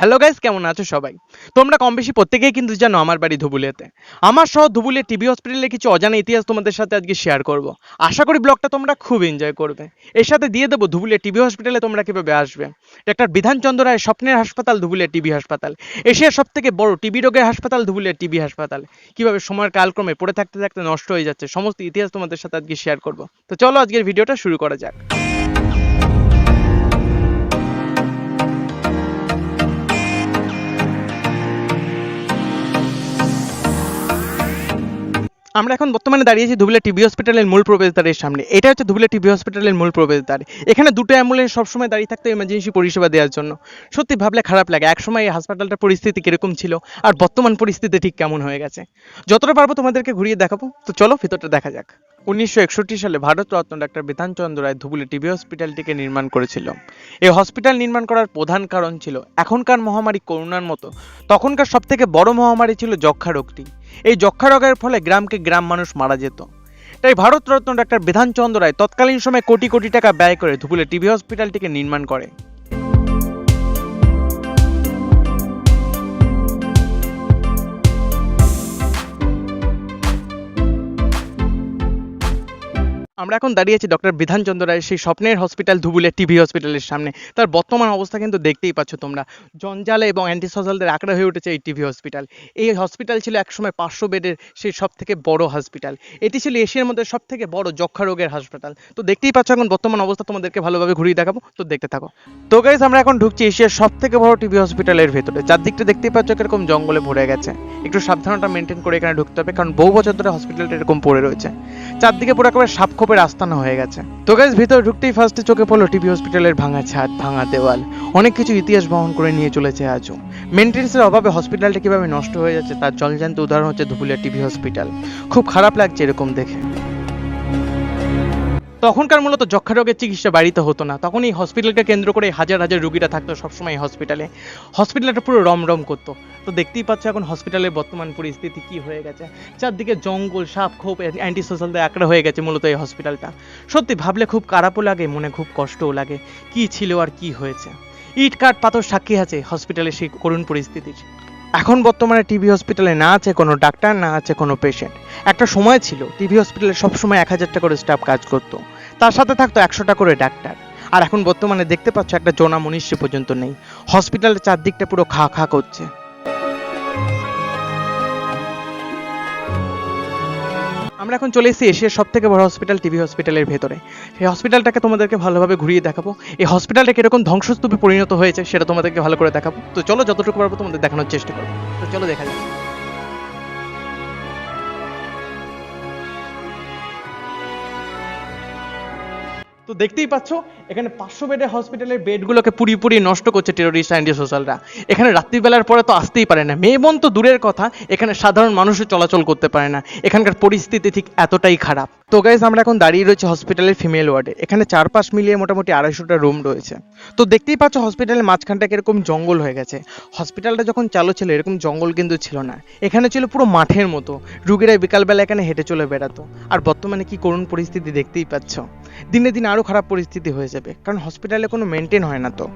Hello guys কেমন আছো সবাই? তোমরা কম বেশি প্রত্যেকেই কিন্তু জানো আমার বাড়ি ধুবুলিয়াতে। আমার সহ ধুবুলিয়া টিবি হসপিটালে কিছু অজানা ইতিহাস তোমাদের সাথে আজকে শেয়ার করব। আশা করি ব্লগটা তোমরা খুব এনজয় করবে। এর সাথে দিয়ে দেবো ধুবুলিয়া টিবি হসপিটালে তোমরা কীভাবে আসবে। ডাক্তার বিধানচন্দ্র রায় স্বপ্নের হাসপাতাল, ধুবুলিয়া টিবি হাসপাতাল এশিয়ার সব থেকে বড় টিবি রোগের হাসপাতাল, ধুবুলিয়া টিবি হাসপাতাল কীভাবে সময়ের কালক্রমে পড়ে থাকতে থাকতে নষ্ট হয়ে যাচ্ছে, সমস্ত ইতিহাস তোমাদের সাথে আজকে শেয়ার করব। তো চলো আজকের ভিডিওটা শুরু করা যাক। আমরা এখন বর্তমানে দাঁড়িয়েছি ধুবলে টিবি হসপিটালের মূল প্রবেশদ্বারের সামনে। এটা হচ্ছে ধুবলে টিবি হসপিটালের মূল প্রবেশদ্বার। এখানে দুটো অ্যাম্বুলেন্স সবসময় দাঁড়িয়ে থাকতো এমার্জেন্সি পরিষেবা দেওয়ার জন্য। সত্যি ভাবলে খারাপ লাগে। একসময় এই হাসপাতালটার পরিস্থিতি কীরকম ছিল আর বর্তমান পরিস্থিতি ঠিক কেমন হয়ে গেছে। যতটা পারব তোমাদেরকে ঘুরিয়ে দেখাবো। তো চলো ভেতরটা দেখা যাক। উনিশশো একষট্টি সালে ভারতরত্ন ডাক্তার বিধানচন্দ্র রায় ধুবুলি টিবি হসপিটালটিকে নির্মাণ করেছিল। এই হসপিটাল নির্মাণ করার প্রধান কারণ ছিল এখনকার মহামারী করোনার মতো। তখনকার সব থেকে বড় মহামারী ছিল যক্ষা রোগটি। এই যক্ষা রোগের ফলে গ্রামকে গ্রাম মানুষ মারা যেত। তাই ভারতরত্ন ডাক্তার বিধানচন্দ্র রায় তৎকালীন সময়ে কোটি কোটি টাকা ব্যয় করে ধুবুলে টিবি হসপিটালটিকে নির্মাণ করে। আমরা এখন দাঁড়িয়ে আছি ডক্টর বিধানচন্দ্র রায় সেই স্বপ্নের হসপিটাল ধুবুলে টিভি হসপিটালের সামনে। তার বর্তমান অবস্থা কিন্তু দেখতেই পাচ্ছ তোমরা। জঞ্জালে এবং অ্যান্টি সোশ্যালদের আঁকড়া হয়ে উঠেছে এই টিভি হসপিটাল এই হসপিটাল ছিল একসময় পাঁচশো বেডের সেই সব থেকে বড় হসপিটাল এটি ছিল এশিয়ার মধ্যে সব থেকে বড় যক্ষা রোগের হাসপাতাল তো দেখতেই পাচ্ছ এখন বর্তমান অবস্থা, তোমাদেরকে ভালোভাবে ঘুরিয়ে দেখাবো। তো দেখতে থাকো। তো গাইজ আমরা এখন ঢুকছি এশিয়ার সব থেকে বড় টিভি হসপিটালের ভেতরে। চারদিকটা দেখতেই পাচ্ছ কীরকম জঙ্গলে ভরে গেছে। একটু সাবধানতা মেনটেন করে এখানে ঢুকতে হবে, কারণ বহু বছর ধরে হসপিটালটা এরকম পড়ে রয়েছে। চারদিকে পুরো একেবারে সাপখোপের আস্তানা হয়ে গেছে। তো গাইজ ভিতরে ঢুকতেই ফার্স্টে চোখে পড়ল টিভি হসপিটালের ভাঙা ছাদ, ভাঙা দেওয়াল। অনেক কিছু ইতিহাস বহন করে নিয়ে চলেছে আজও। মেনটেন্সের অভাবে হসপিটালটা কীভাবে নষ্ট হয়ে যাচ্ছে, তার জলজান্ত উদাহরণ হচ্ছে ধুবুলিয়া টিভি হসপিটাল খুব খারাপ লাগছে এরকম দেখে। তখনকার মূলত যক্ষা রোগের চিকিৎসা বাড়িতে হতো না। তখন এই হসপিটালকে কেন্দ্র করে হাজার হাজার রুগীরা থাকতো সবসময় হসপিটালে। হসপিটালটা পুরো রমরম করতো। তো দেখতেই পাচ্ছ এখন হসপিটালের বর্তমান পরিস্থিতি কি হয়ে গেছে। চারদিকে জঙ্গল, সাপ খোপ অ্যান্টি সোশ্যালদের আঁকড়া হয়ে গেছে মূলত এই হসপিটালটা। সত্যি ভাবলে খুব খারাপও লাগে, মনে খুব কষ্টও লাগে। কি ছিল আর কি হয়েছে? ইট, কাঠ, পাথর সাক্ষী আছে হসপিটালের সেই করুণ পরিস্থিতির। এখন বর্তমানে টিবি হসপিটালে না আছে কোনো ডাক্তার, না আছে কোনো পেশেন্ট একটা সময় ছিল টিবি হসপিটালে সবসময় এক হাজারটা করে স্টাফ কাজ করতো। তার সাথে থাকতো একশোটা করে ডাক্তার। আর এখন বর্তমানে দেখতে পাচ্ছ একটা জোনা মনীষী পর্যন্ত নেই। হসপিটালের চারদিকটা পুরো খা খা করছে। আমরা এখন চলে এসেছি এশিয়ার সব থেকে বড় হসপিটাল টিভি হসপিটালের ভেতরে। সেই হসপিটালটাকে তোমাদেরকে ভালোভাবে ঘুরিয়ে দেখাবো। এই হসপিটালটা কীরকম ধ্বংসস্তূপে পরিণত হয়েছে সেটা তোমাদেরকে ভালো করে দেখাবো। তো চলো যতটুকু পারব তোমাদের দেখানোর চেষ্টা করব। তো চলো দেখা যাক। তো দেখতেই পাচ্ছ, এখানে পাঁচশো বেডের হসপিটালের বেডগুলোকে পুরি পুরি নষ্ট করছে টেরোরিস্ট অ্যান্টি সোশ্যালরা এখানে রাত্রিবেলার পরে তো আসতেই পারে না। মেয়ে বোন তো দূরের কথা, এখানে সাধারণ মানুষও চলাচল করতে পারে না। এখানকার পরিস্থিতি ঠিক এতটাই খারাপ। তো গাইজ আমরা এখন দাঁড়িয়ে রয়েছে হসপিটালের ফিমেল ওয়ার্ডে এখানে চারপাশ মিলিয়ে মোটামুটি আড়াইশোটা রুম রয়েছে। তো দেখতেই পাচ্ছ হসপিটালের মাঝখানটা এরকম জঙ্গল হয়ে গেছে। হসপিটালটা যখন চালু ছিল, এরকম জঙ্গল কিন্তু ছিল না। এখানে ছিল পুরো মাঠের মতো। রুগীরা বিকালবেলা এখানে হেঁটে চলে বেড়াতো। আর বর্তমানে কি করুণ পরিস্থিতি দেখতেই পাচ্ছ। দিনে দিনে আরও খারাপ পরিস্থিতি হয়ে যাবে, কারণ হসপিটালে কোনো মেনটেন হয় না তো।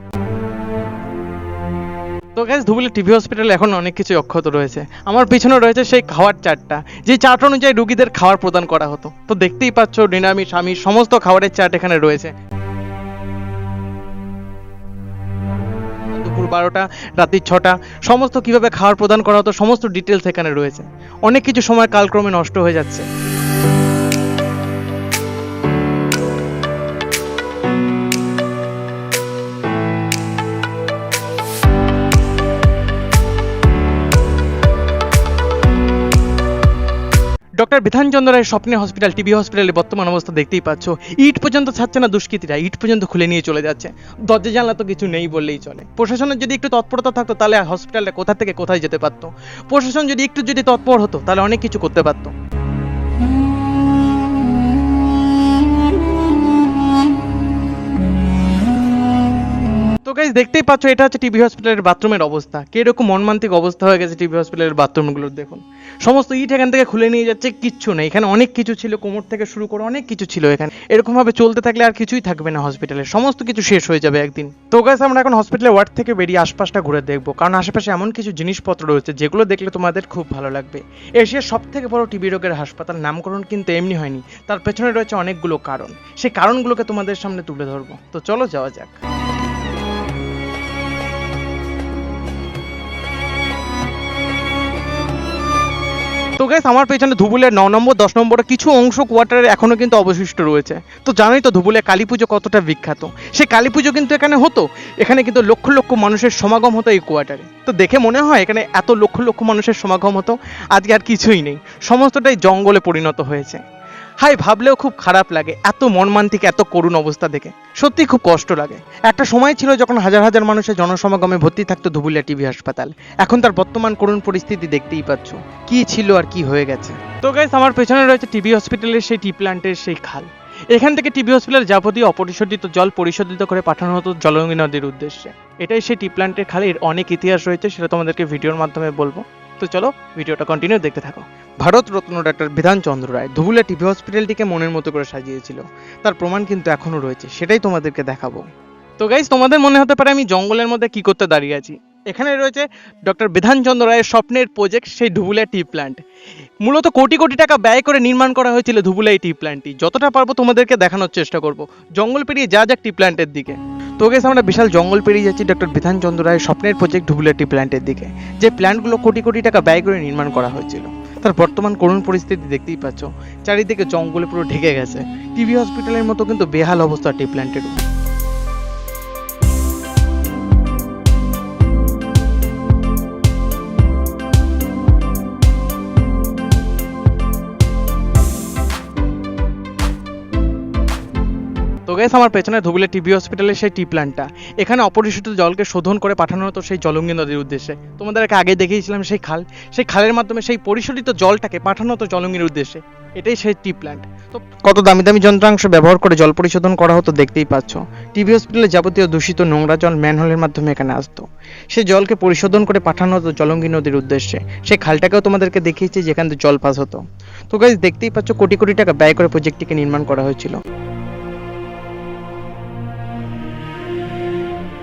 তো গ্যাস ধুবুলি টিভি হসপিটালে এখন অনেক কিছু অক্ষত রয়েছে। আমার পিছনে রয়েছে সেই খাওয়ার চার্টটা যে চার্ট অনুযায়ী রুগীদের খাবার প্রদান করা হতো। তো দেখতেই পাচ্ছ নিরামিষ আমিষ সমস্ত খাবারের চার্ট এখানে রয়েছে। দুপুর বারোটা, রাত্রি ছটা, সমস্ত কীভাবে খাবার প্রদান করা হতো, সমস্ত ডিটেলস এখানে রয়েছে। অনেক কিছু সময় কালক্রমে নষ্ট হয়ে যাচ্ছে। ডক্টর বিধানচন্দ্র রায়ের স্বপ্নে হসপিটাল টিবি হসপিটালে বর্তমান অবস্থা দেখতেই পাচ্ছ। ইট পর্যন্ত ছাড়ছে না দুষ্কৃতীরা, ইট পর্যন্ত খুলে নিয়ে চলে যাচ্ছে। দরজা জানলা তো কিছু নেই বললেই চলে। প্রশাসনের যদি একটু তৎপরতা থাকতো, তাহলে হসপিটালটা কোথা থেকে কোথায় যেতে পারতো? প্রশাসন যদি একটু যদি তৎপর হতো, তাহলে অনেক কিছু করতে পারতো। গাইজ দেখতেই পাচ্ছ, এটা হচ্ছে টিভি হসপিটালের বাথরুমের অবস্থা। কীরকম মর্মান্তিক অবস্থা হয়ে গেছে টিভি হসপিটালের বাথরুমগুলোর দেখুন। সমস্ত ইট এখান থেকে খুলে নিয়ে যাচ্ছে, কিচ্ছু নেই। এখানে অনেক কিছু ছিল, কোমর থেকে শুরু করে অনেক কিছু ছিল এখানে। এরকম ভাবে চলতে থাকলে আর কিছুই থাকবে না হসপিটালে সমস্ত কিছু শেষ হয়ে যাবে একদিন। তো গাইজ আমরা এখন হসপিটালের ওয়ার্ড থেকে বেরিয়ে আশপাশটা ঘুরে দেখব। কারণ আশেপাশে এমন কিছু জিনিসপত্র রয়েছে, যেগুলো দেখলে তোমাদের খুব ভালো লাগবে। এশিয়ার সব থেকে বড় টিবি রোগের হাসপাতাল, নামকরণ কিন্তু এমনি হয়নি। তার পেছনে রয়েছে অনেকগুলো কারণ। সেই কারণগুলোকে তোমাদের সামনে তুলে ধরবো। তো চলো যাওয়া যাক। তো গাইস আমার পেছনে ধুবুলের ন নম্বর, দশ নম্বর, কিছু অংশ কোয়ার্টারের এখনও কিন্তু অবশিষ্ট রয়েছে। তো জানোই তো ধুবুলে কালী পুজো কতটা বিখ্যাত। সেই কালী পুজো কিন্তু এখানে হতো। এখানে কিন্তু লক্ষ লক্ষ মানুষের সমাগম হতো এই কোয়ার্টারে তো দেখে মনে হয় এখানে এত লক্ষ লক্ষ মানুষের সমাগম হতো। আজকে আর কিছুই নেই। সমস্তটাই জঙ্গলে পরিণত হয়েছে। হাই, ভাবলেও খুব খারাপ লাগে। এত মর্মান্তিক, এত করুণ অবস্থা দেখে। সত্যি খুব কষ্ট লাগে। একটা সময় ছিল যখন হাজার হাজার মানুষের জনসমাগমে ভর্তি থাকতো ধুবুলিয়া টিভি হাসপাতাল। এখন তার বর্তমান করুণ পরিস্থিতি দেখতেই পাচ্ছ। কি ছিল আর কি হয়ে গেছে। তো গাইস আমার পেছনে রয়েছে টিভি হসপিটালের সেই টি প্ল্যান্টের সেই খাল। এখান থেকে টিভি হসপিটাল যাবতীয় অপরিশোধিত জল পরিশোধিত করে পাঠানো হতো জলঙ্গি নদীর উদ্দেশ্যে। এটাই সেই টি প্ল্যান্টের খালের অনেক ইতিহাস রয়েছে, সেটা তোমাদেরকে ভিডিওর মাধ্যমে বলব। তো চলো ভিডিওটা কন্টিনিউ দেখতে থাকো। ভারতরত্ন ডাক্তার বিধানচন্দ্র রায় ধুবুলিয়া টিভি হসপিটালটিকে মনের মতো করে সাজিয়েছিল। তার প্রমাণ কিন্তু এখনও রয়েছে, সেটাই তোমাদেরকে দেখাবো। তো গাইজ তোমাদের মনে হতে পারে আমি জঙ্গলের মধ্যে কি করতে দাঁড়িয়ে আছি। এখানে রয়েছে ডক্টর বিধানচন্দ্র রায়ের স্বপ্নের প্রজেক্ট সেই ধুবুলিয়া টি প্ল্যান্ট মূলত কোটি কোটি টাকা ব্যয় করে নির্মাণ করা হয়েছিল এই টি প্ল্যান্টটি যতটা পারব তোমাদেরকে দেখানোর চেষ্টা করব। জঙ্গল পেরিয়ে যা যাক টি প্ল্যান্টের দিকে। তো গেছে আমরা বিশাল জঙ্গল পেরিয়ে যাচ্ছি ডক্টর বিধানচন্দ্র রায়ের স্বপ্নের প্রজেক্ট ডুবুলেটি প্ল্যান্টের দিকে, যে প্ল্যান্টগুলো কোটি কোটি টাকা ব্যয় করে নির্মাণ করা হয়েছিল। তার বর্তমান করুণ পরিস্থিতি দেখতেই পাচ্ছ। চারিদিকে জঙ্গলে পুরো ঢেকে গেছে। টিভি হসপিটালের মতো কিন্তু বেহাল অবস্থা টি প্ল্যান্টেরও গেস, আমার পেছনে ধুবুলে টিবি হসপিটালের সেই টি প্ল্যান্টটা। এখানে অপরিশোধিত জলকে শোধন করে পাঠানো হতো সেই জলঙ্গি নদীর উদ্দেশ্যে। তোমাদেরকে আগে দেখিয়েছিলাম সেই খাল। সেই খালের মাধ্যমে সেই পরিশোধিত জলটাকে পাঠানো হতো জলঙ্গির উদ্দেশ্যে। এটাই সেই টি প্ল্যান্ট। তো কত দামি দামি যন্ত্রাংশ ব্যবহার করে জল পরিশোধন করা হতো দেখতেই পাচ্ছ। টিবি হসপিটালে যাবতীয় দূষিত নোংরা জল ম্যানহোলের মাধ্যমে এখানে আসতো। সেই জলকে পরিশোধন করে পাঠানো হতো জলঙ্গি নদীর উদ্দেশ্যে। সেই খালটাকেও তোমাদেরকে দেখিয়েছি যেখান থেকে জল পাস হতো। তো গাইজ দেখতেই পাচ্ছ কোটি কোটি টাকা ব্যয় করে প্রজেক্টটিকে নির্মাণ করা হয়েছিল।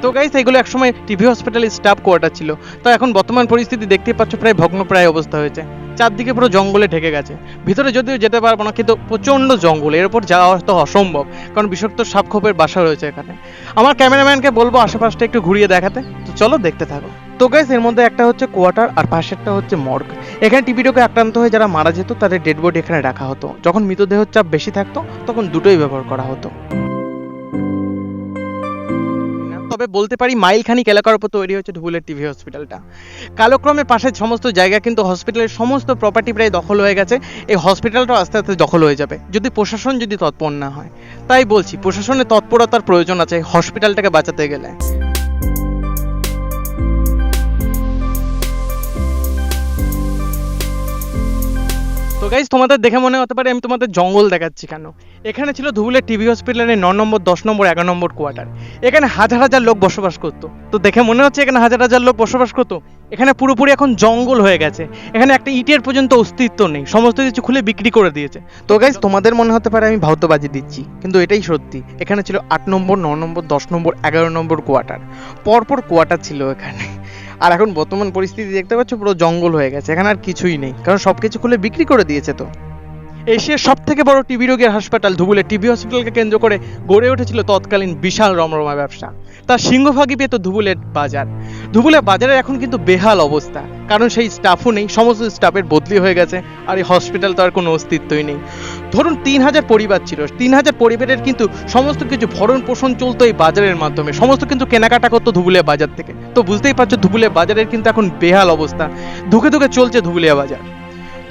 তো গাইস এগুলো একসময় টিভি হসপিটালের স্টাফ কোয়ার্টার ছিল। তো এখন বর্তমান পরিস্থিতি দেখতেই পাচ্ছ, প্রায় ভগ্নপ্রায় অবস্থা হয়েছে। চারদিকে পুরো জঙ্গলে ঢেকে গেছে। ভিতরে যদিও যেতে পারব না, কিন্তু প্রচণ্ড জঙ্গল, এর উপর যাওয়া তো অসম্ভব, কারণ বিষাক্ত সাপখোপের বাসা রয়েছে এখানে। আমার ক্যামেরাম্যানকে বলব, আশেপাশটা একটু ঘুরিয়ে দেখাতে। তো চলো দেখতে থাকো। তো গাইস এর মধ্যে একটা হচ্ছে কোয়ার্টার আর পাশেরটা হচ্ছে মর্গ এখানে টিভি রোগে আক্রান্ত হয়ে যারা মারা যেত, তাদের ডেড বডি এখানে রাখা হতো। যখন মৃতদেহের চাপ বেশি থাকতো, তখন দুটোই ব্যবহার করা হতো। তবে বলতে পারি মাইলখানিক এলাকার উপর তৈরি হচ্ছে ধুবুলের টিভি হসপিটালটা। কালক্রমে পাশের সমস্ত জায়গা কিন্তু হসপিটালের সমস্ত প্রপার্টি প্রায় দখল হয়ে গেছে। এই হসপিটালটাও আস্তে আস্তে দখল হয়ে যাবে। যদি প্রশাসন যদি তৎপর না হয়। তাই বলছি, প্রশাসনের তৎপরতার প্রয়োজন আছে হসপিটালটাকে বাঁচাতে গেলে। গাইজ তোমাদের দেখে মনে হতে পারে আমি তোমাদের জঙ্গল দেখাচ্ছি কেন? এখানে ছিল ধুবুলের টিভি হসপিটালের ন নম্বর, দশ নম্বর, এগারো নম্বর কোয়ার্টার এখানে হাজার হাজার লোক বসবাস করতো। তো দেখে মনে হচ্ছে এখানে হাজার হাজার লোক বসবাস করতো? এখানে পুরোপুরি এখন জঙ্গল হয়ে গেছে। এখানে একটা ইটের পর্যন্ত অস্তিত্ব নেই। সমস্ত কিছু খুলে বিক্রি করে দিয়েছে। তো গাইজ তোমাদের মনে হতে পারে আমি ভাউতবাজি দিচ্ছি, কিন্তু এটাই সত্যি। এখানে ছিল আট নম্বর, ন নম্বর, দশ নম্বর, এগারো নম্বর কোয়ার্টার পরপর কোয়ার্টার ছিল এখানে। আর এখন বর্তমান পরিস্থিতি দেখতে পাচ্ছ পুরো জঙ্গল হয়ে গেছে, এখানে আর কিছুই নেই, কারণ সবকিছু খুলে বিক্রি করে দিয়েছে তো। এশিয়ার সব থেকে বড় টিবি রোগের হাসপাতাল ধুবুলে টিবি হসপিটালকে কেন্দ্র করে গড়ে উঠেছিল তৎকালীন বিশাল রমরমা ব্যবসা। তার সিংহভাগই পেত ধুবুলের বাজার। ধুবুলের বাজারের এখন কিন্তু বেহাল অবস্থা। কারণ সেই স্টাফও নেই, সমস্ত স্টাফের বদলি হয়ে গেছে, আর এই হসপিটাল তো আর কোনো অস্তিত্বই নেই। ধরুন তিন হাজার পরিবার ছিল, তিন হাজার পরিবারের কিন্তু সমস্ত কিছু ভরণ পোষণ চলতো এই বাজারের মাধ্যমে, সমস্ত কিন্তু কেনাকাটা করতো ধুবুলিয়া বাজার থেকে। তো বুঝতেই পারছ ধুবুলিয়া বাজারের কিন্তু এখন বেহাল অবস্থা। ধুকে ধুকে চলছে ধুবুলিয়া বাজার।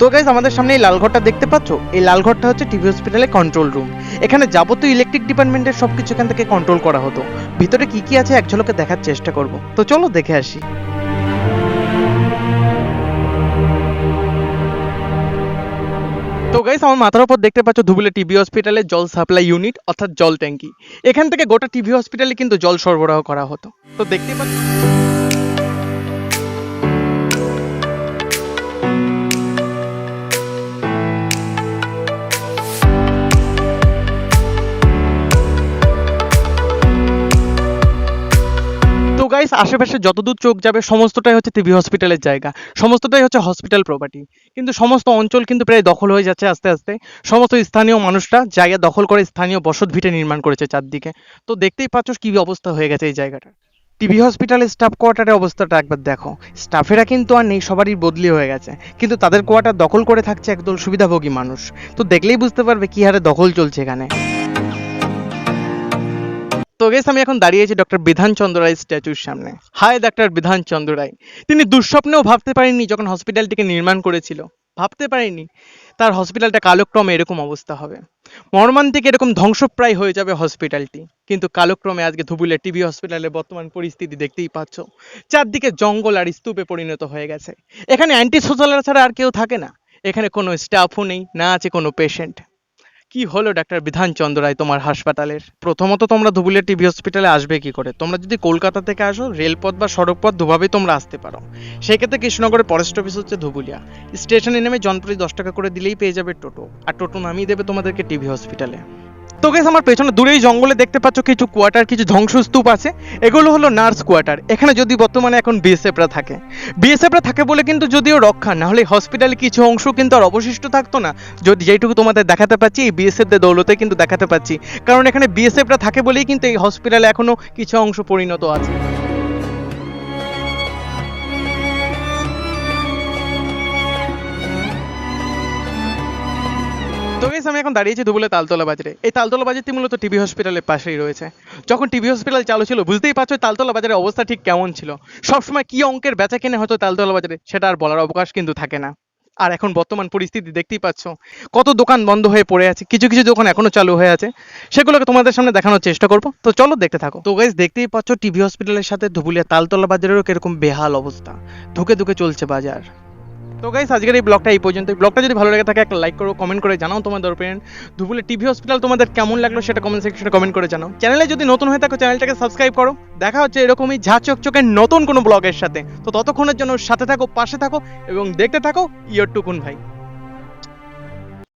তো গাইজ আমাদের সামনে এই লালঘরটা দেখতে পাচ্ছ? এই লালঘরটা হচ্ছে টিভি হসপিটালের কন্ট্রোল রুম এখানে যাবতীয় ইলেকট্রিক ডিপার্টমেন্টের সবকিছু এখান থেকে কন্ট্রোল করা হতো। ভিতরে কি কি আছে এক ঝলকে দেখার চেষ্টা করব। তো চলো দেখে আসি। তো গাইস আমার মাথার উপর দেখতে পাচ্ছ ধুবুলে টিবি হসপিটালে জল সাপ্লাই ইউনিট অর্থাৎ জল ট্যাঙ্কি। এখান থেকে গোটা টিবি হসপিটালে কিন্তু জল সরবরাহ করা হতো। তো দেখতে পাচ্ছ গাইস আশেপাশে যতদূর চোখ যাবে, সমস্তটাই হচ্ছে টিবি হসপিটালের জায়গা। সমস্তটাই হচ্ছে হসপিটাল প্রপার্টি কিন্তু সমস্ত অঞ্চল কিন্তু প্রায় দখল হয়ে যাচ্ছে আস্তে আস্তে। সমস্ত স্থানীয় মানুষরা জায়গা দখল করে স্থানীয় বসত ভিটে নির্মাণ করেছে চারদিকে। তো দেখতেই পাচ্ছ কি অবস্থা হয়ে গেছে এই জায়গাটা। টিবি হসপিটালের স্টাফ কোয়ার্টারের অবস্থাটা একবার দেখো। স্টাফেরা কিন্তু আর নেই, সবারই বদলি হয়ে গেছে। কিন্তু তাদের কোয়ার্টার দখল করে থাকছে একদল সুবিধাভোগী মানুষ। তো দেখলেই বুঝতে পারবে কি হারে দখল চলছে এখানে। গেস আমি এখন দাঁড়িয়েছি ডক্টর বিধান চন্দ্র রায় স্ট্যাচুর সামনে। হাই ডাক্তার বিধান চন্দ্র রায়। তিনি দুঃস্বপ্নেও ভাবতে পারেননি যখন হসপিটালটিকে নির্মাণ করেছিল। ভাবতে পারেনি তার হসপিটালটা কালক্রমে এরকম অবস্থা হবে। মর্মান্তিক এরকম ধ্বংসপ্রায় হয়ে যাবে হসপিটালটি কিন্তু কালক্রমে আজকে ধুবুলে টিবি হসপিটালের বর্তমান পরিস্থিতি দেখতেই পাচ্ছ। চারদিকে জঙ্গল আর স্তূপে পরিণত হয়ে গেছে। এখানে অ্যান্টি সোশ্যালরা ছাড়া আর কেউ থাকে না। এখানে কোনো স্টাফও নেই, না আছে কোনো পেশেন্ট কি হলো, ডাক্তার বিধান চন্দ্র রায়, তোমার হাসপাতালের? প্রথমত তোমরা ধুবুলিয়া টিবি হসপিটালে আসবে কি করে? তোমরা যদি কলকাতা থেকে আসো, রেলপথ বা সড়কপথ দুভাবেই তোমরা আসতে পারো। সেক্ষেত্রে কৃষ্ণনগরের ফরেস্ট অফিস হচ্ছে ধুবুলিয়া। স্টেশনে নেমে জনপ্রতি দশ টাকা করে দিলেই পেয়ে যাবে টোটো। আর টোটো নামিয়ে দেবে তোমাদেরকে টিবি হসপিটালে তো গেস আমার পেছনে দূরেই জঙ্গলে দেখতে পাচ্ছ কিছু কোয়ার্টার কিছু ধ্বংসস্তূপ আছে। এগুলো হলো নার্স কোয়ার্টার এখানে যদি বর্তমানে এখন বিএসএফরা থাকে। বিএসএফরা থাকে বলে কিন্তু যদিও রক্ষা, না হলে হসপিটালে কিছু অংশ কিন্তু আর অবশিষ্ট থাকতো না। যদি যেটুকু তোমাদের দেখাতে পাচ্ছি, এই বিএসএফদের দৌলতে কিন্তু দেখাতে পাচ্ছি। কারণ এখানে বিএসএফরা থাকে বলেই কিন্তু এই হসপিটালে এখনও কিছু অংশ পরিণত আছে। তো আমি এখন দাঁড়িয়েছি তালতলা বাজারে এই তালতলা বাজারটি মূলত টিবি হসপিটালের পাশেই রয়েছে। যখন টিবি হসপিটাল চালু ছিল, বুঝতেই পারছ তালতলা বাজারের অবস্থা ঠিক কেমন ছিল। সবসময় কি অঙ্কের বেচা কেনে হতো তালতলা বাজারে সেটা আর বলার অবকাশ কিন্তু থাকে না। আর এখন বর্তমান পরিস্থিতি দেখতেই পাচ্ছ, কত দোকান বন্ধ হয়ে পড়ে আছে, কিছু কিছু দোকান এখনও চালু হয়ে আছে। সেগুলোকে তোমাদের সামনে দেখানোর চেষ্টা করব। তো চলো দেখতে থাকো। তো গাইজ দেখতেই পাচ্ছ টিভি হসপিটালের সাথে ধুবুলিয়া তালতলা বাজারেরও কীরকম বেহাল অবস্থা। ধুকে ধুকে চলছে বাজার। তো গাইস আজকের এই ব্লগটা এই পর্যন্ত ব্লগটা যদি ভালো লাগে থাকে, একটা লাইক করো কমেন্ট করে জানাও তোমাদের ফ্রেন্ড ধুবুলে টিভি হসপিটাল তোমাদের কেমন লাগল সেটা কমেন্ট সেকশনে কমেন্ট করে জানাও। চ্যানেলে যদি নতুন হয়ে থাকো চ্যানেলটাকে সাবস্ক্রাইব করো। দেখা হচ্ছে এরকমই ঝা চকচকের নতুন কোনো ব্লগের সাথে। তো ততক্ষণের জন্য সাথে থাকো, পাশে থাকো এবং দেখতে থাকো ইয়র টুকুন ভাই।